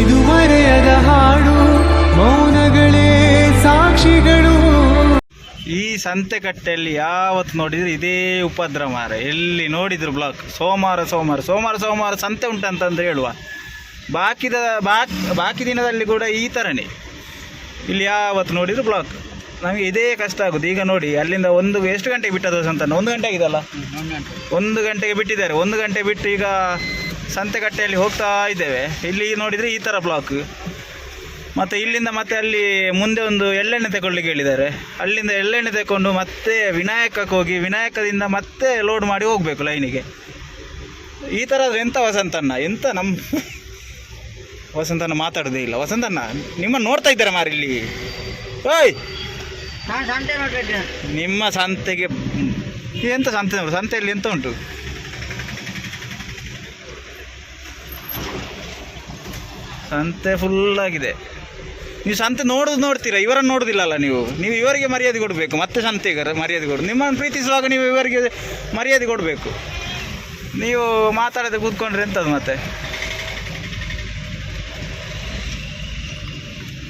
ಇದು ಮರೆಯದ ಹಾಡು ಮೌನಗಳೇ ಸಾಕ್ಷಿಗಳು. ಈ ಸಂತೆಕಟ್ಟೆಯಲ್ಲಿ ಯಾವತ್ತು ನೋಡಿದ್ರೆ ಇದೇ ಉಪದ್ರ ಮಾರ. ಎಲ್ಲಿ ನೋಡಿದ್ರು ಬ್ಲಾಕ್ ಸೋಮವಾರ ಸೋಮವಾರ ಸೋಮವಾರ ಸೋಮವಾರ ಸಂತೆ ಉಂಟಂತಂದ್ರೆ ಹೇಳುವ. ಬಾಕಿದ ಬಾಕಿ ಬಾಕಿ ದಿನದಲ್ಲಿ ಕೂಡ ಈ ಥರನೇ ಇಲ್ಲಿ ಯಾವತ್ತು ನೋಡಿದ್ರು ಬ್ಲಾಕ್ ನಮಗೆ ಇದೇ ಕಷ್ಟ ಆಗುದು. ಈಗ ನೋಡಿ ಅಲ್ಲಿಂದ ಒಂದು ಎಷ್ಟು ಗಂಟೆಗೆ ಬಿಟ್ಟದ ಸಂತ ಒಂದು ಗಂಟೆ ಆಗಿದಲ್ಲ ಒಂದು ಗಂಟೆಗೆ ಬಿಟ್ಟಿದ್ದಾರೆ. ಒಂದು ಗಂಟೆ ಬಿಟ್ಟು ಈಗ ಸಂತೆಕಟ್ಟೆಯಲ್ಲಿ ಹೋಗ್ತಾ ಇದ್ದೇವೆ. ಇಲ್ಲಿ ನೋಡಿದರೆ ಈ ಥರ ಬ್ಲಾಕ್ ಮತ್ತು ಇಲ್ಲಿಂದ ಮತ್ತೆ ಅಲ್ಲಿ ಮುಂದೆ ಒಂದು ಎಳ್ಳೆಣ್ಣೆ ತಗೊಳ್ಳಿಕ್ಕೆ ಹೇಳಿದ್ದಾರೆ. ಅಲ್ಲಿಂದ ಎಳ್ಳೆಣ್ಣೆ ತಗೊಂಡು ಮತ್ತೆ ವಿನಾಯಕಕ್ಕೆ ಹೋಗಿ ವಿನಾಯಕದಿಂದ ಮತ್ತೆ ಲೋಡ್ ಮಾಡಿ ಹೋಗಬೇಕು ಲೈನಿಗೆ ಈ ಥರ ಎಂಥ ವಸಂತಣ್ಣ? ಎಂತ ನಮ್ಮ ವಸಂತಣ್ಣ ಮಾತಾಡೋದೇ ಇಲ್ಲ. ವಸಂತಣ್ಣ ನಿಮ್ಮನ್ನು ನೋಡ್ತಾ ಇದ್ದಾರೆ ಮಾರಿ ಇಲ್ಲಿ? ಓಯ್! ನಿಮ್ಮ ಸಂತೆಗೆ ಎಂತ ಸಂತೆ ಸಂತೆಯಲ್ಲಿ ಎಂತ ಉಂಟು? ಸಂತೆ ಫುಲ್ಲಾಗಿದೆ ನೀವು ಸಂತೆ ನೋಡೋದು ನೋಡ್ತೀರಾ? ಇವರನ್ನು ನೋಡೋದಿಲ್ಲಲ್ಲ ನೀವು? ನೀವು ಇವರಿಗೆ ಮರ್ಯಾದೆ ಕೊಡಬೇಕು. ಮತ್ತೆ ಸಂತೆಗೆ ಮರ್ಯಾದೆ ಕೊಡು. ನಿಮ್ಮನ್ನು ಪ್ರೀತಿಸುವಾಗ ನೀವು ಇವರಿಗೆ ಮರ್ಯಾದೆ ಕೊಡಬೇಕು. ನೀವು ಮಾತಾಡದೆ ಕೂತ್ಕೊಂಡ್ರೆ ಎಂಥದ್ದು ಮತ್ತೆ?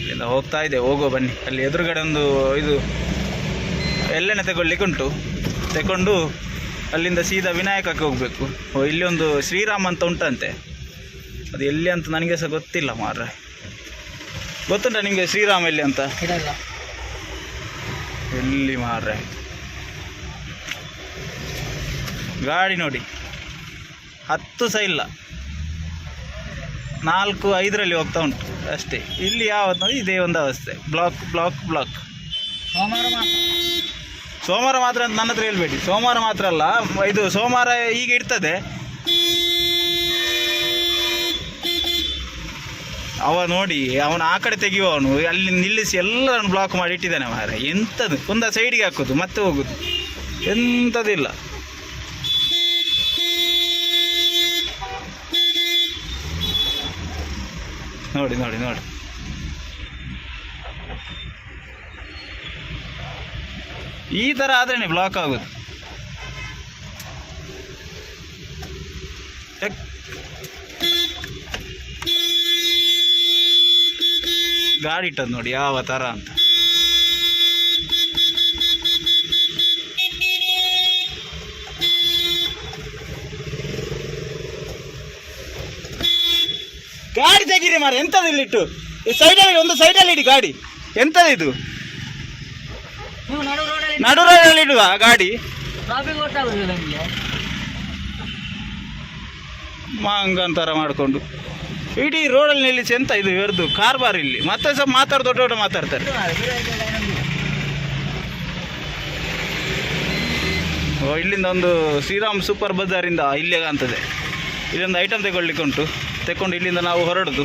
ಎಲ್ಲ ಹೋಗ್ತಾ ಇದೆ. ಹೋಗೋ, ಬನ್ನಿ. ಅಲ್ಲಿ ಎದುರುಗಡೆ ಒಂದು ಇದು ಎಳ್ಳೆಣ್ಣೆ ತಗೊಳ್ಳಿಕ್ಕೆ ಉಂಟು. ತಗೊಂಡು ಅಲ್ಲಿಂದ ಸೀದಾ ವಿನಾಯಕಕ್ಕೆ ಹೋಗಬೇಕು. ಇಲ್ಲಿ ಒಂದು ಶ್ರೀರಾಮ್ ಅಂತ ಉಂಟಂತೆ. ಅದು ಎಲ್ಲಿ ಅಂತ ನನಗೆ ಸಹ ಗೊತ್ತಿಲ್ಲ ಮಾರ್ರೆ. ಗೊತ್ತುಂಟ ನಿಮಗೆ ಶ್ರೀರಾಮ ಎಲ್ಲಿ ಅಂತ? ಎಲ್ಲಿ ಮಾರ್ರೆ? ಗಾಡಿ ನೋಡಿ. ಹತ್ತು ಸಹ ಇಲ್ಲ. ನಾಲ್ಕು ಐದರಲ್ಲಿ ಹೋಗ್ತಾ ಉಂಟು. ಅಷ್ಟೇ. ಇಲ್ಲಿ ಯಾವತ್ತು ಇದೇ ಒಂದು ಅವಸ್ಥೆ. Block block block. ಸೋಮವಾರ ಸೋಮವಾರ ಮಾತ್ರ ಅಂತ ನನ್ನ ಹತ್ರ ಹೇಳ್ಬೇಡಿ. ಸೋಮವಾರ ಮಾತ್ರ ಅಲ್ಲ. ಇದು ಸೋಮವಾರ ಈಗ ಇರ್ತದೆ. ಅವ ನೋಡಿ, ಅವನು ಆ ಕಡೆ ತೆಗೆಯುವವನು ಅಲ್ಲಿ ನಿಲ್ಲಿಸಿ ಎಲ್ಲರನ್ನು ಬ್ಲಾಕ್ ಮಾಡಿ ಇಟ್ಟಿದ್ದಾನೆ ಮಾರೆ ಎಂಥದ್ದು? ಒಂದ ಸೈಡಿಗೆ ಹಾಕೋದು, ಮತ್ತೆ ಹೋಗೋದು. ಎಂಥದಿಲ್ಲ ನೋಡಿ ನೋಡಿ ನೋಡಿ. ಈ ಥರ ಆದ್ರೆ ಬ್ಲಾಕ್ ಆಗೋದು. ಗಾಡಿ ಇಟ್ಟದ್ ನೋಡಿ ಯಾವ ಥರ ಅಂತ. ಗಾಡಿ ತೆಗೀರಿ ಮಾರ ಎಂಥದ್ದು ಇಲ್ಲಿಟ್ಟು ಸೈಡಲ್ಲಿ ಒಂದು ಸೈಡಲ್ಲಿ ಇಡಿ ಗಾಡಿ. ಎಂಥದಿದು ಇದು? ನೀವು ನಡು ರೋಡಲ್ಲಿ ಇಡುವ ಗಾಡಿ. ಮಾಂಗಂತರ ಮಾಡಿಕೊಂಡು. ಇಡೀ ರೋಡಲ್ಲಿ ನಿಲ್ಲಿಸಿ ಎಂತ ಇದು ಕಾರ್ ಬಾರ್ ಇಲ್ಲಿ. ಮತ್ತೆ ಸಹ ಮಾತಾಡ್ ದೊಡ್ಡ ದೊಡ್ಡ ಮಾತಾಡ್ತಾರೆ. ಇಲ್ಲಿಂದ ಒಂದು ಶ್ರೀರಾಮ್ ಸೂಪರ್ ಬಜಾರಿಂದ ಇಲ್ಲಿಗೆ ಅಂತದೆ ಇಲ್ಲೊಂದು ಐಟಮ್ ತಗೊಳ್ಲಿಕ್ಕೆ ಉಂಟು. ತಗೊಂಡು ಇಲ್ಲಿಂದ ನಾವು ಹೊರಡುದು.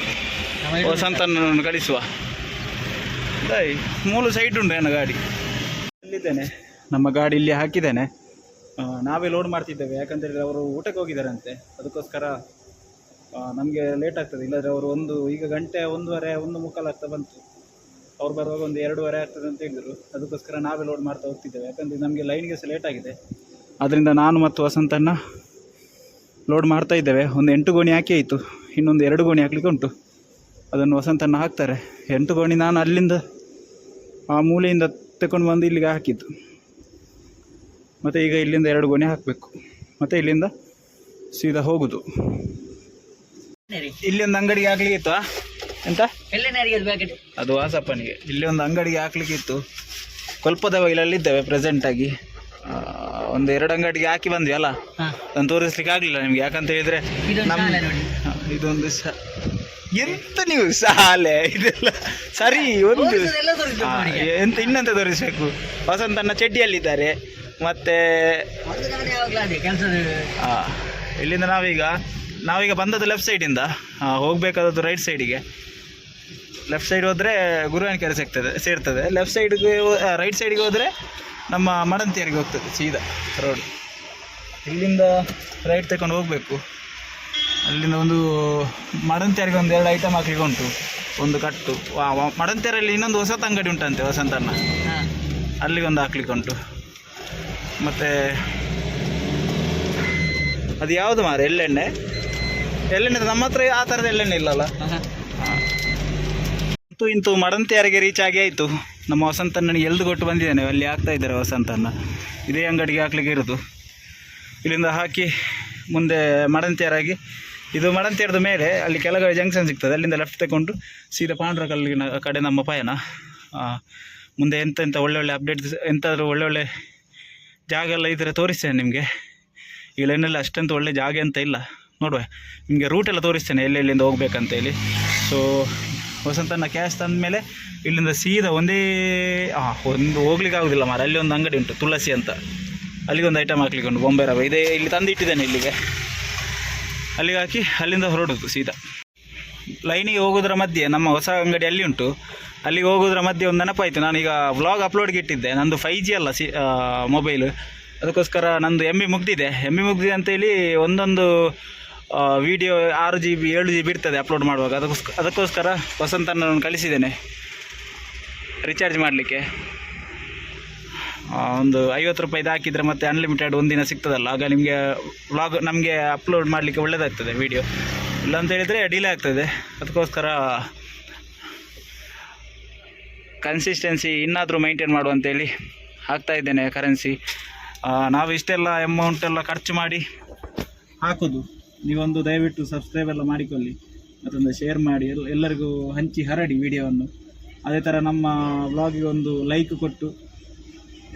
ವಸಂತನನ್ನು ಕಳಿಸುವ. ದೈ ಮೂಲು ಸೈಡ್ ಉಂಟು ನನ್ನ ಗಾಡಿ. ಇಲ್ಲಿದ್ದೇನೆ. ನಮ್ಮ ಗಾಡಿ ಇಲ್ಲಿ ಹಾಕಿದ್ದೇನೆ. ನಾವೇ ಲೋಡ್ ಮಾಡ್ತಿದ್ದೇವೆ. ಯಾಕಂತೇಳಿದ್ರೆ ಅವರು ಊಟಕ್ಕೆ ಹೋಗಿದ್ದಾರಂತೆ. ಅದಕ್ಕೋಸ್ಕರ ನಮಗೆ ಲೇಟ್ ಆಗ್ತದೆ. ಇಲ್ಲದ್ರೆ ಅವರು ಒಂದು, ಈಗ ಗಂಟೆ ಒಂದೂವರೆ, ಒಂದು ಮುಕ್ಕಾಲು ಆಗ್ತಾ ಬಂತು. ಅವ್ರು ಬರುವಾಗ ಒಂದು ಎರಡೂವರೆ ಆಗ್ತದೆ ಅಂತ ಹೇಳಿದರು. ಅದಕ್ಕೋಸ್ಕರ ನಾವೇ ಲೋಡ್ ಮಾಡ್ತಾ ಹೋಗ್ತಿದ್ದೇವೆ. ಯಾಕಂದರೆ ನಮಗೆ ಲೈನ್ಗೆ ಸಹ ಲೇಟ್ ಆಗಿದೆ. ಆದ್ದರಿಂದ ನಾನು ಮತ್ತು ವಸಂತನ್ನು ಲೋಡ್ ಮಾಡ್ತಾ ಇದ್ದೇವೆ. ಒಂದು ಎಂಟು ಗೋಣಿ ಹಾಕಿ ಆಯಿತು. ಇನ್ನೊಂದು ಎರಡು ಗೋಣಿ ಹಾಕ್ಲಿಕ್ಕೆ ಉಂಟು. ಅದನ್ನು ವಸಂತನ್ನು ಹಾಕ್ತಾರೆ. ಎಂಟು ಗೋಣಿ ನಾನು ಅಲ್ಲಿಂದ, ಆ ಮೂಲೆಯಿಂದ ತಗೊಂಡು ಬಂದು ಇಲ್ಲಿಗೆ ಹಾಕಿದ್ದು. ಮತ್ತು ಈಗ ಇಲ್ಲಿಂದ ಎರಡು ಗೋಣಿ ಹಾಕಬೇಕು. ಮತ್ತು ಇಲ್ಲಿಂದ ಸೀದಾ ಹೋಗುದು. ಇಲ್ಲಿ ಒಂದು ಅಂಗಡಿಗೆ ಹಾಕ್ಲಿಕ್ಕೆ ಇತ್ತು ಎಂತ? ಅದು ವಾಸಪ್ಪನಿಗೆ. ಇಲ್ಲಿ ಒಂದು ಅಂಗಡಿಗೆ ಹಾಕ್ಲಿಕ್ಕೆ ಇತ್ತು. ಕೊಲ್ಪದ ಪ್ರೆಸೆಂಟ್ ಆಗಿ. ಒಂದು ಎರಡು ಅಂಗಡಿಗೆ ಹಾಕಿ ಬಂದ್ವಿ ಅಲ್ಲ? ಅದನ್ನು ತೋರಿಸ್ಲಿಕ್ಕೆ ಆಗಲಿಲ್ಲ ನಿಮ್ಗೆ. ಯಾಕಂತ ಹೇಳಿದ್ರೆ ಇದೊಂದು ನಮ್ಮ ಎಂತ ನೀವು ಶಾಲೆ? ಇದೆಲ್ಲ ಸರಿ ಒಂದು. ಎಂತ ಇನ್ನಂತ ತೋರಿಸ್ಬೇಕು? ವಸಂತನ ಚಡ್ಡಿಯಲ್ಲಿದ್ದಾರೆ. ಮತ್ತೆ ಇಲ್ಲಿಂದ ನಾವೀಗ? ನಾವೀಗ ಬಂದದ್ದು ಲೆಫ್ಟ್ ಸೈಡಿಂದ ಹೋಗಬೇಕಾದದ್ದು ರೈಟ್ ಸೈಡಿಗೆ ಲೆಫ್ಟ್ ಸೈಡ್ ಹೋದರೆ ಗುರುವಾಣಿಕೆರೆ ಸಿಗ್ತದೆ ಸೇರ್ತದೆ. ಲೆಫ್ಟ್ ಸೈಡ್ಗೆ ರೈಟ್ ಸೈಡಿಗೆ ಹೋದರೆ ನಮ್ಮ ಮಡಂತಿಯರಿಗೆ ಹೋಗ್ತದೆ ಸೀದಾ ರೋಡ್ ಇಲ್ಲಿಂದ ರೈಟ್ ತಗೊಂಡು ಹೋಗಬೇಕು. ಅಲ್ಲಿಂದ ಒಂದು ಮಡಂತಿಯರಿಗೆ ಒಂದು ಎರಡು ಐಟಮ್ ಹಾಕ್ಲಿಕ್ಕೆ ಉಂಟು. ಒಂದು ಕಟ್ಟು. ಮಡಂತಿಯರಲ್ಲಿ ಇನ್ನೊಂದು ಹೊಸತ ಅಂಗಡಿ ಉಂಟಂತೆ ವಸಂತಣ್ಣ. ಅಲ್ಲಿಗೊಂದು ಹಾಕ್ಲಿಕ್ಕೆ ಉಂಟು. ಮತ್ತು ಅದು ಯಾವುದು ಮಾರ? ಎಳ್ಳೆಣ್ಣೆ? ಎಳ್ಳೆಣ್ಣೆ ನಮ್ಮ ಹತ್ರ ಆ ಥರದ ಎಳ್ಳೆಣ್ಣೆ ಇಲ್ಲಲ್ಲ? ಇಂತು ಇಂತು ಮಡಂತಿಯರಿಗೆ ರೀಚ್ ಆಗಿ ಆಯಿತು. ನಮ್ಮ ವಸಂತಣ್ಣನಿಗೆ ಎಲ್ದು ಕೊಟ್ಟು ಬಂದಿದ್ದೇನೆ. ಅಲ್ಲಿ ಹಾಕ್ತಾ ಇದ್ದಾರೆ ವಸಂತಣ್ಣ ಇದೇ ಅಂಗಡಿಗೆ ಹಾಕ್ಲಿಕ್ಕೆ ಇರೋದು. ಇಲ್ಲಿಂದ ಹಾಕಿ ಮುಂದೆ ಮಡಂತಿಯರಾಗಿ. ಇದು ಮಡಂತಿಯರದ ಮೇಲೆ ಅಲ್ಲಿ ಕೆಳಗಡೆ ಜಂಕ್ಷನ್ ಸಿಗ್ತದೆ. ಅಲ್ಲಿಂದ ಲೆಫ್ಟ್ ತಗೊಂಡು ಸೀದಾ ಪಾಂಡ್ರಕಲ್ಲಿನ ಕಡೆ ನಮ್ಮ ಪಯಣ. ಮುಂದೆ ಎಂತ ಎಂತ ಒಳ್ಳೆ ಒಳ್ಳೆ ಅಪ್ಡೇಟ್ ಎಂತಾದರೂ ಒಳ್ಳೆ ಒಳ್ಳೆ ಜಾಗ ಎಲ್ಲ ಇದ್ದರೆ ತೋರಿಸ್ತೇನೆ ನಿಮಗೆ. ಇಲ್ಲೇನೆಲ್ಲ ಅಷ್ಟಂತ ಒಳ್ಳೆ ಜಾಗ ಅಂತ ಇಲ್ಲ. ನೋಡುವ. ನಿಮಗೆ ರೂಟ್ ಎಲ್ಲ ತೋರಿಸ್ತೇನೆ, ಎಲ್ಲೆಲ್ಲಿಂದ ಹೋಗ್ಬೇಕಂತೇಳಿ ಸೊ ವಸಂತನ ಕ್ಯಾಶ್ ತಂದ ಮೇಲೆ ಇಲ್ಲಿಂದ ಸೀದಾ ಒಂದೇ ಹಾಂ ಒಂದು ಹೋಗ್ಲಿಕ್ಕೆ ಆಗೋದಿಲ್ಲ ಮಾರ ಅಲ್ಲಿ ಒಂದು ಅಂಗಡಿ ಉಂಟು, ತುಳಸಿ ಅಂತ. ಅಲ್ಲಿಗೆ ಒಂದು ಐಟಮ್ ಹಾಕ್ಲಿಕ್ಕೆ ಉಂಟು, ಬೊಂಬೆ ರವೆ. ಇದೇ, ಇಲ್ಲಿ ತಂದಿಟ್ಟಿದ್ದೇನೆ ಇಲ್ಲಿಗೆ. ಅಲ್ಲಿಗೆ ಹಾಕಿ ಅಲ್ಲಿಂದ ಹೊರಡೋದು ಸೀದಾ. ಲೈನಿಗೆ ಹೋಗೋದ್ರ ಮಧ್ಯೆ, ನಮ್ಮ ಹೊಸ ಅಂಗಡಿ ಅಲ್ಲಿ ಉಂಟು. ಅಲ್ಲಿಗೆ ಹೋಗೋದ್ರ ಮಧ್ಯೆ ಒಂದು ನೆನಪಾಯಿತು. ನಾನೀಗ ವ್ಲಾಗ್ ಅಪ್ಲೋಡ್ಗೆ ಇಟ್ಟಿದ್ದೆ. ನಂದು ಫೈ ಜಿ ಅಲ್ಲ, ಸಿ ಮೊಬೈಲ್ ಅದಕ್ಕೋಸ್ಕರ ನಂದು ಎಂ ಬಿ ಮುಗ್ದಿದೆ. ಎಂ ಬಿ ಮುಗ್ದಿದೆ ಅಂತೇಳಿ ಒಂದೊಂದು ವಿಡಿಯೋ ಆರು ಜಿ ಬಿ ಏಳು ಜಿ ಬಿ ಇರ್ತದೆ ಅಪ್ಲೋಡ್ ಮಾಡುವಾಗ. ಅದಕ್ಕೋಸ್ಕರ ಅದಕ್ಕೋಸ್ಕರ ವಸಂತನ ಕಳಿಸಿದ್ದೇನೆ. ರೀಚಾರ್ಜ್ ಮಾಡಲಿಕ್ಕೆ. ಒಂದು ಐವತ್ತು ರೂಪಾಯಿದು ಹಾಕಿದರೆ ಮತ್ತೆ ಅನ್ಲಿಮಿಟೆಡ್ ಒಂದಿನ ಸಿಗ್ತದಲ್ಲ. ಆಗ ನಿಮಗೆ ವ್ಲಾಗ್ ನಮಗೆ ಅಪ್ಲೋಡ್ ಮಾಡಲಿಕ್ಕೆ ಒಳ್ಳೆಯದಾಗ್ತದೆ ವಿಡಿಯೋ ಇಲ್ಲ ಅಂತ ಹೇಳಿದರೆ ಡಿಲೇ ಆಗ್ತದೆ. ಅದಕ್ಕೋಸ್ಕರ ಕನ್ಸಿಸ್ಟೆನ್ಸಿ ಇನ್ನಾದರೂ ಮೈಂಟೈನ್ ಮಾಡುವಂಥೇಳಿ ಹಾಕ್ತಾ ಇದ್ದೇನೆ ಕರೆನ್ಸಿ ನಾವು ಇಷ್ಟೆಲ್ಲ ಅಮೌಂಟೆಲ್ಲ ಖರ್ಚು ಮಾಡಿ ಹಾಕೋದು. ನೀವೊಂದು ದಯವಿಟ್ಟು ಸಬ್ಸ್ಕ್ರೈಬ್ ಎಲ್ಲ ಮಾಡಿಕೊಳ್ಳಿ. ಮತ್ತೊಂದು ಶೇರ್ ಮಾಡಿ. ಎಲ್ಲ ಎಲ್ಲರಿಗೂ ಹಂಚಿ ಹರಡಿ ವಿಡಿಯೋವನ್ನು ಅದೇ ಥರ ನಮ್ಮ ವ್ಲಾಗಿಗೆ ಒಂದು ಲೈಕ್ ಕೊಟ್ಟು.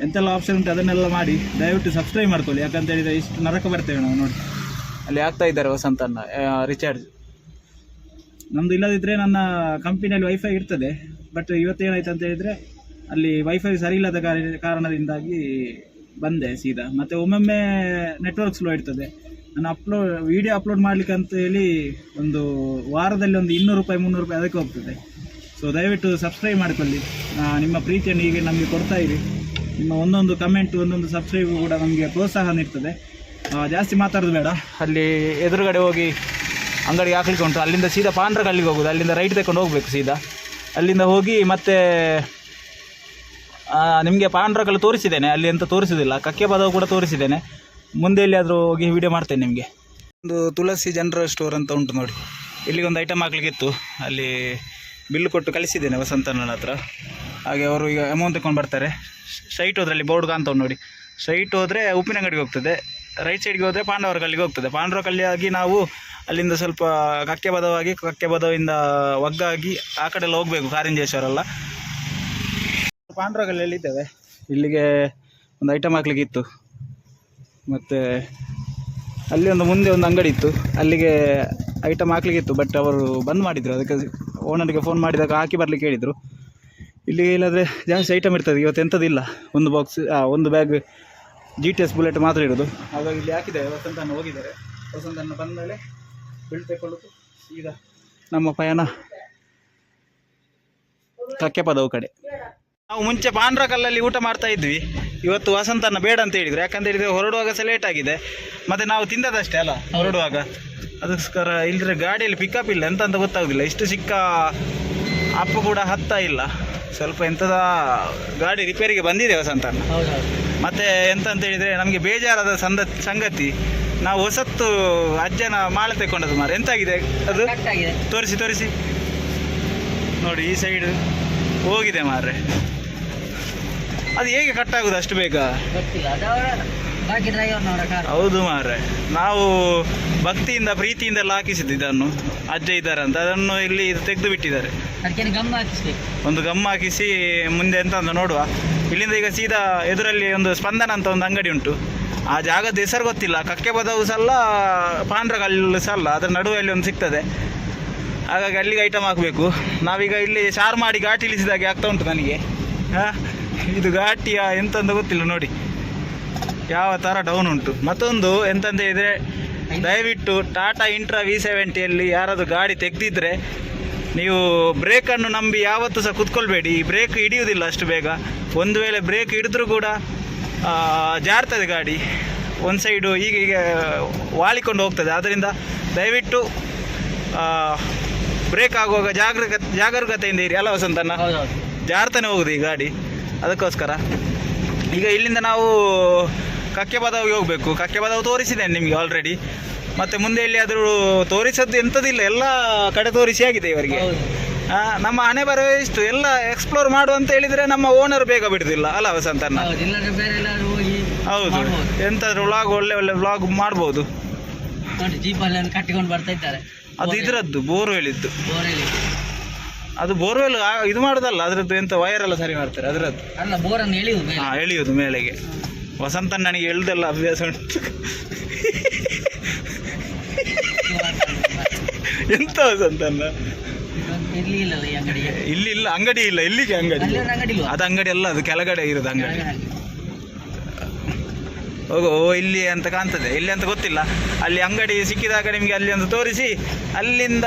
ಎಂತೆಲ್ಲ ಆಪ್ಷನ್ ಉಂಟು ಅದನ್ನೆಲ್ಲ ಮಾಡಿ. ದಯವಿಟ್ಟು ಸಬ್ಸ್ಕ್ರೈಬ್ ಮಾಡ್ಕೊಳ್ಳಿ. ಯಾಕಂತ ಹೇಳಿದರೆ ಇಷ್ಟು ನರಕ ಬರ್ತೇವೆ ನಾವು ನೋಡಿ. ಅಲ್ಲಿ ಆಗ್ತಾ ಇದ್ದಾರೆ ವಸಂತಣ್ಣ ರಿಚಾರ್ಜ್ ನಮ್ಮದು ಇಲ್ಲದಿದ್ದರೆ ನನ್ನ ಕಂಪ್ನಿಯಲ್ಲಿ ವೈಫೈ ಇರ್ತದೆ. ಬಟ್ ಇವತ್ತೇನಾಯ್ತು ಅಂತ ಹೇಳಿದರೆ, ಅಲ್ಲಿ ವೈಫೈ ಸರಿ ಇಲ್ಲದ ಕಾರಣದಿಂದಾಗಿ ಬಂದೆ ಸೀದಾ. ಮತ್ತು ಒಮ್ಮೊಮ್ಮೆ ನೆಟ್ವರ್ಕ್ ಸ್ಲೋ ಇರ್ತದೆ. ನಾನು ಅಪ್ಲೋಡ್ ವಿಡಿಯೋ ಅಪ್ಲೋಡ್ ಮಾಡಲಿಕ್ಕೆ ಅಂತ ಹೇಳಿ ಒಂದು ವಾರದಲ್ಲಿ ಒಂದು ಇನ್ನೂರು ರೂಪಾಯಿ, ಮುನ್ನೂರು ರೂಪಾಯಿ ಅದಕ್ಕೆ ಹೋಗ್ತದೆ. ಸೊ ದಯವಿಟ್ಟು ಸಬ್ಸ್ಕ್ರೈಬ್ ಮಾಡಿಕೊಳ್ಳಿ. ನಿಮ್ಮ ಪ್ರೀತಿಯನ್ನು ಹೀಗೆ ನಮಗೆ ಕೊಡ್ತಾ ಇರಿ. ನಿಮ್ಮ ಒಂದೊಂದು ಕಮೆಂಟ್ ಒಂದೊಂದು ಸಬ್ಸ್ಕ್ರೈಬ್ ಕೂಡ ನಮಗೆ ಪ್ರೋತ್ಸಾಹ ನೀಡ್ತದೆ. ಜಾಸ್ತಿ ಮಾತಾಡೋದು ಬೇಡ. ಅಲ್ಲಿ ಎದುರುಗಡೆ ಹೋಗಿ ಅಂಗಡಿಗೆ ಹಾಕ್ಲಿಕ್ಕೆ ಉಂಟು. ಅಲ್ಲಿಂದ ಸೀದಾ ಪಾಂಡ್ರ ಕಲ್ಲಿಗೆ ಹೋಗೋದು. ಅಲ್ಲಿಂದ ರೈಟ್ ತಗೊಂಡು ಹೋಗ್ಬೇಕು ಸೀದಾ. ಅಲ್ಲಿಂದ ಹೋಗಿ ಮತ್ತೆ ನಿಮಗೆ ಪಾಂಡ್ರಕಲ್ಲು ತೋರಿಸಿದ್ದೇನೆ. ಅಲ್ಲಿ ಅಂತ ತೋರಿಸೋದಿಲ್ಲ. ಕಕ್ಕೆ ಪದವು ಕೂಡ ತೋರಿಸಿದ್ದೇನೆ. ಮುಂದೆ ಎಲ್ಲಿಯಾದರೂ ಹೋಗಿ ವಿಡಿಯೋ ಮಾಡ್ತೇನೆ ನಿಮಗೆ. ಒಂದು ತುಳಸಿ ಜನರಲ್ ಸ್ಟೋರ್ ಅಂತ ಉಂಟು ನೋಡಿ. ಇಲ್ಲಿಗೆ ಒಂದು ಐಟಮ್ ಹಾಕ್ಲಿಕ್ಕಿತ್ತು. ಅಲ್ಲಿ ಬಿಲ್ ಕೊಟ್ಟು ಕಳಿಸಿದ್ದೇನೆ ವಸಂತನ ಹತ್ರ. ಹಾಗೆ ಅವರು ಈಗ ಅಮೌಂಟ್ ತಗೊಂಡು ಬರ್ತಾರೆ. ಸ್ಟ್ರೈಟ್ ಹೋದ್ರೆ ಅಲ್ಲಿ ಬೋರ್ಡ್ ಅಂತ ನೋಡಿ. ಸ್ಟ್ರೈಟ್ ಹೋದರೆ ಉಪ್ಪಿನಂಗಡಿಗೆ ಹೋಗ್ತದೆ. ರೈಟ್ ಸೈಡ್ಗೆ ಹೋದರೆ ಪಾಂಡವರ ಕಲ್ಲಿಗೆ ಹೋಗ್ತದೆ. ಪಾಂಡವರ ಕಲ್ಲಿಯಾಗಿ ನಾವು ಅಲ್ಲಿಂದ ಸ್ವಲ್ಪ ಕಕ್ಕೆ ಬದವಾಗಿ ಕಕ್ಕೆ ಬದವಿಂದ ಒಗ್ಗಾಗಿ ಆ ಕಡೆಲ್ಲ ಹೋಗಬೇಕು ಕಾರಿಂಜೇಶ್ವರ ಎಲ್ಲ. ಪಾಂಡ್ರಗಲ್ಲಲ್ಲಿ ಇದ್ದೇವೆ ಇಲ್ಲಿಗೆ ಒಂದು ಐಟಮ್ ಹಾಕ್ಲಿಕ್ಕೆ ಇತ್ತು ಮತ್ತು ಅಲ್ಲಿ ಒಂದು ಮುಂದೆ ಒಂದು ಅಂಗಡಿ ಇತ್ತು. ಅಲ್ಲಿಗೆ ಐಟಮ್ ಹಾಕ್ಲಿಕ್ಕೆ ಇತ್ತು ಬಟ್ ಅವರು ಬಂದ್ ಮಾಡಿದರು. ಅದಕ್ಕೆ ಓನರ್ಗೆ ಫೋನ್ ಮಾಡಿದಾಗ ಹಾಕಿ ಬರಲಿಕ್ಕೆ ಹೇಳಿದರು. ಇಲ್ಲಿ ಇಲ್ಲದ್ರೆ ಜಾಸ್ತಿ ಐಟಮ್ ಇರ್ತದೆ, ಇವತ್ತು ಎಂಥದಿಲ್ಲ ಒಂದು ಬಾಕ್ಸ್ ಒಂದು bag G T S bullet ಮಾತ್ರ ಇರೋದು. ಹಾಗಾಗಿ ಇಲ್ಲಿ ಹಾಕಿದ್ದಾರೆ ವಸಂತನ ಹೋಗಿದ್ದಾರೆ. ವಸಂತನ ಬಂದ ಮೇಲೆ ಬಿಲ್ ತಗೊಳ್ಳೋದು ಈಗ ನಮ್ಮ ಪಯಣ ಕಕ್ಕೆ ಪದವು ಕಡೆ. ನಾವು ಮುಂಚೆ ಪಾಂಡ್ರ ಕಲ್ಲಲ್ಲಿ ಊಟ ಮಾಡ್ತಾ ಇದ್ವಿ. ಇವತ್ತು ವಸಂತನ ಬೇಡ ಅಂತ ಹೇಳಿದ್ರು. ಯಾಕಂತ ಹೇಳಿದ್ರೆ ಹೊರಡುವಾಗ ಸಹ ಲೇಟ್ ಆಗಿದೆ. ಮತ್ತೆ ನಾವು ತಿಂದದಷ್ಟೇ ಅಲ್ಲ ಹೊರಡುವಾಗ. ಅದಕ್ಕೋಸ್ಕರ ಇಲ್ಲದ್ರೆ ಗಾಡಿಯಲ್ಲಿ ಪಿಕಪ್ ಇಲ್ಲ ಎಂತ ಅಂತ ಗೊತ್ತಾಗೋದಿಲ್ಲ. ಇಷ್ಟು ಸಿಕ್ಕ ಅಪ್ಪು ಕೂಡ ಹತ್ತಾ ಇಲ್ಲ. ಸ್ವಲ್ಪ ಎಂಥದ ಗಾಡಿ ರಿಪೇರಿಗೆ ಬಂದಿದೆ ವಸಂತನ ಮತ್ತೆ ಎಂತ ಅಂತ ಹೇಳಿದ್ರೆ ನಮಗೆ ಬೇಜಾರಾದ ಸಂದ ಸಂಗತಿ ನಾವು ಹೊಸತ್ತು ಅಜ್ಜನ ಮಾಲೆ ತೆಕ್ಕೊಂಡದ್ದು ಮಾರ. ಎಂತಾಗಿದೆ ಅದು? ತೋರಿಸಿ ತೋರಿಸಿ. ನೋಡಿ ಈ ಸೈಡ್ ಹೋಗಿದೆ ಮಾರ್ರೆ ಅದು ಹೇಗೆ ಕಟ್ ಆಗುದು ಅಷ್ಟು ಬೇಗ? ಗೊತ್ತಿಲ್ಲ. ಅದವರ ಬಾಕಿ ಡ್ರೈವರ್ನವರ ಕಾರ್ ಹೌದು ಮಾರ್ರೆ. ನಾವು ಭಕ್ತಿಯಿಂದ ಪ್ರೀತಿಯಿಂದ ಎಲ್ಲ ಹಾಕಿಸಿದ್ದು ಇದನ್ನು. ಅಜ್ಜ ಇದ್ದಾರೆ ಅಂತ ಅದನ್ನು ಇಲ್ಲಿ ತೆಗೆದು ಬಿಟ್ಟಿದ್ದಾರೆ. ಅದಕ್ಕೆ ಗಮ್ಮ ಹಾಕಿಸ್ಬೇಕು. ಒಂದು ಗಮ್ ಹಾಕಿಸಿ ಮುಂದೆ ಎಂತ ಅಂತ ನೋಡುವ. ಇಲ್ಲಿಂದ ಈಗ ಸೀದಾ ಎದುರಲ್ಲಿ ಒಂದು ಸ್ಪಂದನ ಅಂತ ಒಂದು ಅಂಗಡಿ ಉಂಟು. ಆ ಜಾಗದ ಹೆಸರು ಗೊತ್ತಿಲ್ಲ. ಕಕ್ಕೆ ಪದವು ಸಲ್ಲ ಅಲ್ಲ ಪಾಂಡ್ರ ಕಲ್ಲು ಸಹ ಅಲ್ಲ ಅದರ ನಡುವೆಯಲ್ಲಿ ಒಂದು ಸಿಗ್ತದೆ. ಹಾಗಾಗಿ ಅಲ್ಲಿಗೆ ಐಟಮ್ ಹಾಕಬೇಕು. ನಾವೀಗ ಇಲ್ಲಿ ಶಾರ್ ಮಾಡಿ ಘಾಟಿ ಇಳಿಸಿದಾಗೆ ಆಗ್ತಾ ಉಂಟು ನನಗೆ. ಹಾಂ? ಇದು ಘಾಟಿಯ ಎಂತಂತ ಗೊತ್ತಿಲ್ಲ ನೋಡಿ. ಯಾವ ಥರ ಡೌನ್ ಉಂಟು. ಮತ್ತೊಂದು ಎಂತಂತ ಇದ್ರೆ ದಯವಿಟ್ಟು ಟಾಟಾ ಇಂಟ್ರಾ ವಿ ಸೆವೆಂಟಿಯಲ್ಲಿ ಯಾರಾದರೂ ಗಾಡಿ ತೆಗೆದಿದ್ರೆ ನೀವು ಬ್ರೇಕನ್ನು ನಂಬಿ ಯಾವತ್ತೂ ಸಹ ಕುತ್ಕೊಳ್ಬೇಡಿ. ಬ್ರೇಕ್ ಹಿಡಿಯುವುದಿಲ್ಲ ಅಷ್ಟು ಬೇಗ. ಒಂದು ವೇಳೆ ಬ್ರೇಕ್ ಹಿಡಿದ್ರೂ ಕೂಡ ಜಾರ್ತದೆ ಗಾಡಿ. ಒಂದು ಸೈಡು ಈಗ ಈಗ ವಾಲಿಕೊಂಡು ಹೋಗ್ತದೆ. ಆದ್ದರಿಂದ ದಯವಿಟ್ಟು ಬ್ರೇಕ್ ಆಗುವಾಗ ಜಾಗರೂಕ ಜಾಗರೂಕತೆಯಿಂದ ಇರಿ. ಅಲ್ಲ ವಸಂತನ ಜಾರ್ತಾನೆ ಹೋಗುದು ಈ ಗಾಡಿ. ಅದಕ್ಕೋಸ್ಕರ. ಈಗ ಇಲ್ಲಿಂದ ನಾವು ಕಕ್ಕೆ ಬದವಿಗೆ ಹೋಗಬೇಕು. ಕಕ್ಕೆ ಬದಾವು ತೋರಿಸಿದ್ದೇನೆ ನಿಮಗೆ ಆಲ್ರೆಡಿ ಮತ್ತೆ ಮುಂದೆ ಎಲ್ಲಿಯಾದರೂ ತೋರಿಸದ್ದು ಎಂಥದಿಲ್ಲ ಎಲ್ಲ ಕಡೆ ತೋರಿಸಿ ಆಗಿದೆ ಇವರಿಗೆ. ನಮ್ಮ ಹಣೆ ಬರವೇ ಇಷ್ಟು ಎಲ್ಲ ಎಕ್ಸ್ಪ್ಲೋರ್ ಮಾಡು ಅಂತ ಹೇಳಿದ್ರೆ ನಮ್ಮ ಓನರ್ ಬೇಗ ಬಿಡುದಿಲ್ಲ. ಅಲ್ಲ ವಸಂತಣ್ಣ? ಹೌದು ಬೇರೆ. ಎಂತಾದ್ರೂ ವ್ಲಾಗ್ ಒಳ್ಳೆ ಒಳ್ಳೆ ವ್ಲಾಗ್ ಮಾಡ್ಬೋದು. ಜೀಪಲ್ಲಿ ಕಟ್ಟಿಕೊಂಡು ಬರ್ತಾ ಇದ್ದಾರೆ. ಅದು ಇದರದ್ದು ಬೋರ್ ಹೇಳಿದ್ದು. ಅದು ಬೋರ್ವೆಲ್ ಇದು ಮಾಡೋದಲ್ಲ ಅದ್ರದ್ದು ಎಂತ ವೈರ್ ಎಲ್ಲ ಸರಿ ಮಾಡ್ತಾರೆ ಅದರದ್ದು. ಅಲ್ಲ ಬೋರನ್ನು ಎಳೆಯುವುದು ಮೇಲೆ. ಹಾ ಎಳೆಯೋದು ಮೇಲೆಗೆ. ನನಗೆ ಎಳ್ದೆಲ್ಲ ಅಭ್ಯಾಸ ಉಂಟು. ಎಂತ ವಸಂತ ಇಲ್ಲಿ ಇಲ್ಲ ಅಂಗಡಿ ಇಲ್ಲ ಇಲ್ಲಿಗೆ ಅಂಗಡಿ. ಅಲ್ಲಿ ಒಂದು ಅಂಗಡಿ ಅದು ಅಂಗಡಿ ಅಲ್ಲ ಅದು ಕೆಳಗಡೆ ಇರೋದು ಅಂಗಡಿ. ಓ ಇಲ್ಲಿ ಅಂತ ಕಾಣ್ತದೆ. ಇಲ್ಲಿ ಅಂತ ಗೊತ್ತಿಲ್ಲ. ಅಲ್ಲಿ ಅಂಗಡಿ ಸಿಕ್ಕಿದಾಗ ನಿಮಗೆ ಅಲ್ಲಿ ಒಂದು ತೋರಿಸಿ. ಅಲ್ಲಿಂದ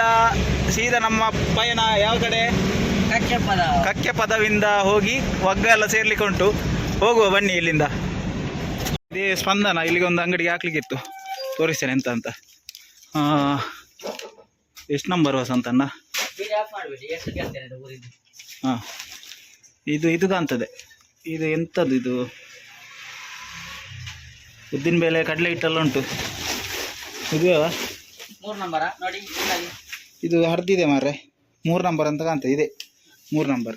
ಸೀದಾ ನಮ್ಮ ಪಯಣ ಯಾವ ಕಡೆ? ಕಕ್ಕೆಪದ. ಕಕ್ಕೆ ಪದವಿಂದ ಹೋಗಿ ಒಗ್ಗ ಎಲ್ಲ ಸೇರ್ಲಿಕ್ಕೆ ಉಂಟು. ಹೋಗುವ ಬನ್ನಿ ಇಲ್ಲಿಂದ. ಇದೇ ಸ್ಪಂದನ ಇಲ್ಲಿಗೆ ಒಂದು ಅಂಗಡಿಗೆ ಹಾಕ್ಲಿಕ್ಕಿತ್ತು. ತೋರಿಸ್ತೇನೆ ಎಂತ ಅಂತ. ಎಷ್ಟು ನಂಬರ್ ವಸಂತಣ್ಣ ಹಾಂ. ಇದು ಇದು ಕಾಣ್ತದೆ. ಇದು ಎಂಥದ್ದು ಇದು? ಉದ್ದಿನ ಬೇಳೆ ಕಡಲೆ ಹಿಟ್ಟೆಲ್ಲ ಉಂಟು. ಇದು ಮೂರು ನಂಬರ? ನೋಡಿ ಇದು ಹರಿದಿದೆ ಮಾರ್ರೆ. ಮೂರು ನಂಬರ್ ಅಂತ ಕಾಣ್ತದೆ ಇದೆ. ಮೂರು ನಂಬರ್.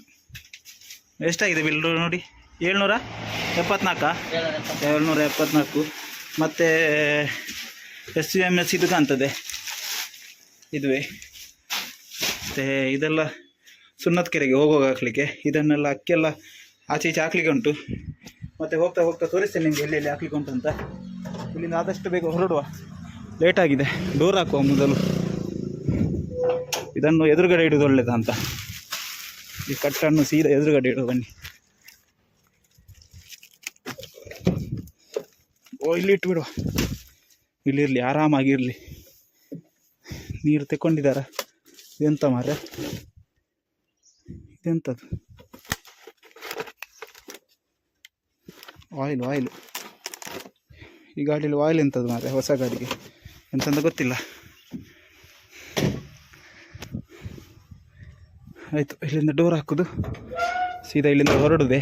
ಎಷ್ಟಾಗಿದೆ ಬಿಲ್ ನೋಡಿ? ಏಳ್ನೂರ ಎಪ್ಪತ್ನಾಲ್ಕಾ. ಏಳ್ನೂರ ಎಪ್ಪತ್ನಾಲ್ಕು. ಮತ್ತು ಎಸ್ ಯು ಎಂ ಎಸ್ ಇದು ಕಾಣ್ತದೆ. ಇದುವೆ. ಮತ್ತು ಇದೆಲ್ಲ ಸುನ್ನತ್ ಕೆರೆಗೆ ಹೋಗುವಾಗ ಹಾಕ್ಲಿಕ್ಕೆ. ಇದನ್ನೆಲ್ಲ ಅಕ್ಕಿಯೆಲ್ಲ ಆಚೆ ಈಚೆ ಹಾಕ್ಲಿಕ್ಕೆ ಉಂಟು. ಮತ್ತು ಹೋಗ್ತಾ ಹೋಗ್ತಾ ತೋರಿಸ್ತೇನೆ ನಿಮಗೆ ಎಲ್ಲಿ ಹಾಕ್ಲಿಕ್ಕೆ ಉಂಟು ಅಂತ. ಇಲ್ಲಿಂದ ಆದಷ್ಟು ಬೇಗ ಹೊರಡುವ. ಆಗಿದೆ. ಡೋರ್ ಹಾಕುವ ಮೊದಲು. ಇದನ್ನು ಎದುರುಗಡೆ ಇಡೋದು ಒಳ್ಳೇದಾ ಅಂತ. ಈ ಕಟ್ಟನ್ನು ಸೀದಾ ಎದುರುಗಡೆ ಇಡುವ, ಬನ್ನಿ. ಓ, ಇಲ್ಲಿ ಇಟ್ಬಿಡುವ. ಇಲ್ಲಿರಲಿ ಆರಾಮಾಗಿರಲಿ ನೀರು ತೆಕ್ಕೊಂಡಿದ್ದಾರ? ಇದೆಂತ ಮಾರ್ರೆ? ಇದೆಂಥದ್ದು ಆಯಿಲ್ ಆಯಿಲ್ ಈ ಗಾಡೀಲಿ ಆಯಿಲ್ ಎಂಥದ್ದು ಮಾರೆ ಹೊಸ ಗಾಡಿಗೆ. ಎಂತಂದು ಗೊತ್ತಿಲ್ಲ. ಆಯಿತು, ಇಲ್ಲಿಂದ ಡೋರ್ ಹಾಕೋದು. ಸೀದಾ ಇಲ್ಲಿಂದ ಹೊರಡುದೆ.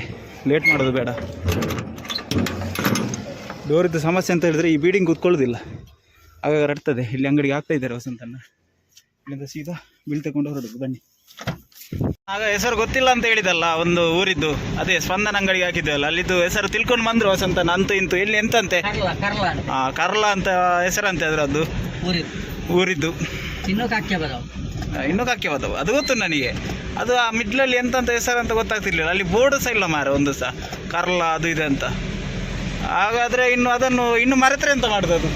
ಲೇಟ್ ಮಾಡೋದು ಬೇಡ. ಡೋರಿದ್ದು ಸಮಸ್ಯೆ ಅಂತ ಹೇಳಿದ್ರೆ ಈ ಬೀಡಿಂಗ್ ಕೂತ್ಕೊಳ್ಳೋದಿಲ್ಲ. ಆಗಾಗ ರಡ್ತದೆ. ಇಲ್ಲಿ ಅಂಗಡಿಗೆ ಆಗ್ತಾ ಇದ್ದಾರೆ ವಸಂತಣ್ಣ. ಇಲ್ಲಿಂದ ಸೀದಾ ಬಿಲ್ ತಗೊಂಡು ಹೊರಡುದು. ಬನ್ನಿ. ಆಗ ಹೆಸರು ಗೊತ್ತಿಲ್ಲ ಅಂತ ಹೇಳಿದಲ್ಲ ಒಂದು ಊರಿದ್ದು ಅದೇ ಸ್ಪಂದನ ಅಂಗಡಿ ಹಾಕಿದ್ದೇವಲ್ಲ ಅಲ್ಲಿದ್ದು ಹೆಸರು ತಿಳ್ಕೊಂಡು ಬಂದ್ರು ವಸಂತ ನಂತು ಇಂತು ಇಲ್ಲಿ ಎಂತಂತೆ? ಕರ್ಲ ಕರ್ಲ ಅಂತ. ಹೆಸರಂತೆ ಅದರದ್ದು? ಊರಿದ್ದು. ಇನ್ನೂ ಕಕ್ಕೆ ಬದವು. ಇನ್ನೂ ಕಾಕಿ ಅದು ಗೊತ್ತು ನನಗೆ. ಅದು ಆ ಮಿಡ್ಲಲ್ಲಿ ಎಂತ ಅಂತ ಹೆಸರು ಅಂತ ಗೊತ್ತಾಗ್ತಿರ್ಲಿಲ್ಲ. ಅಲ್ಲಿ ಬೋರ್ಡ್ ಸಹ ಇಲ್ಲ ಮಾರ ಒಂದು ಸಹ. ಕರ್ಲ ಅದು ಇದೆ ಅಂತ. ಹಾಗಾದ್ರೆ ಇನ್ನು ಅದನ್ನು ಇನ್ನು ಮರೆತ್ರೆ ಎಂತ ಮಾಡುದು ಅದು?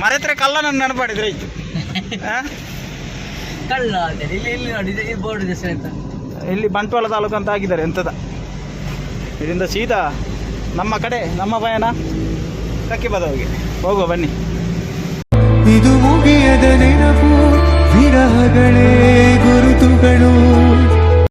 ಮರೆತ್ರೆ ಕಲ್ಲನನ್ನು ನೆನಪಾಡಿದ್ರೆ ಆಯ್ತು. ಆ? ಕಳ್ಳ ಅಂತ ಇಲ್ಲಿ ಇಲ್ಲಿ ನೋಡಿ ಇದು ಬೋರ್ಡ್ ಇದೆ ಅಂತ ಇಲ್ಲಿ ಬಂಟ್ವಾಳ ತಾಲೂಕು ಅಂತ ಆಗಿದ್ದಾರೆ ಎಂತದ? ಇದರಿಂದ ಸೀದಾ ನಮ್ಮ ಕಡೆ ನಮ್ಮ ಪಯಣ ಕಕ್ಕಿ ಬದವಿಗೆ ಹೋಗುವ ಬನ್ನಿ. ಇದು ಮುಗಿಯದ ನೆನಪು ವಿರಹಗಳೇ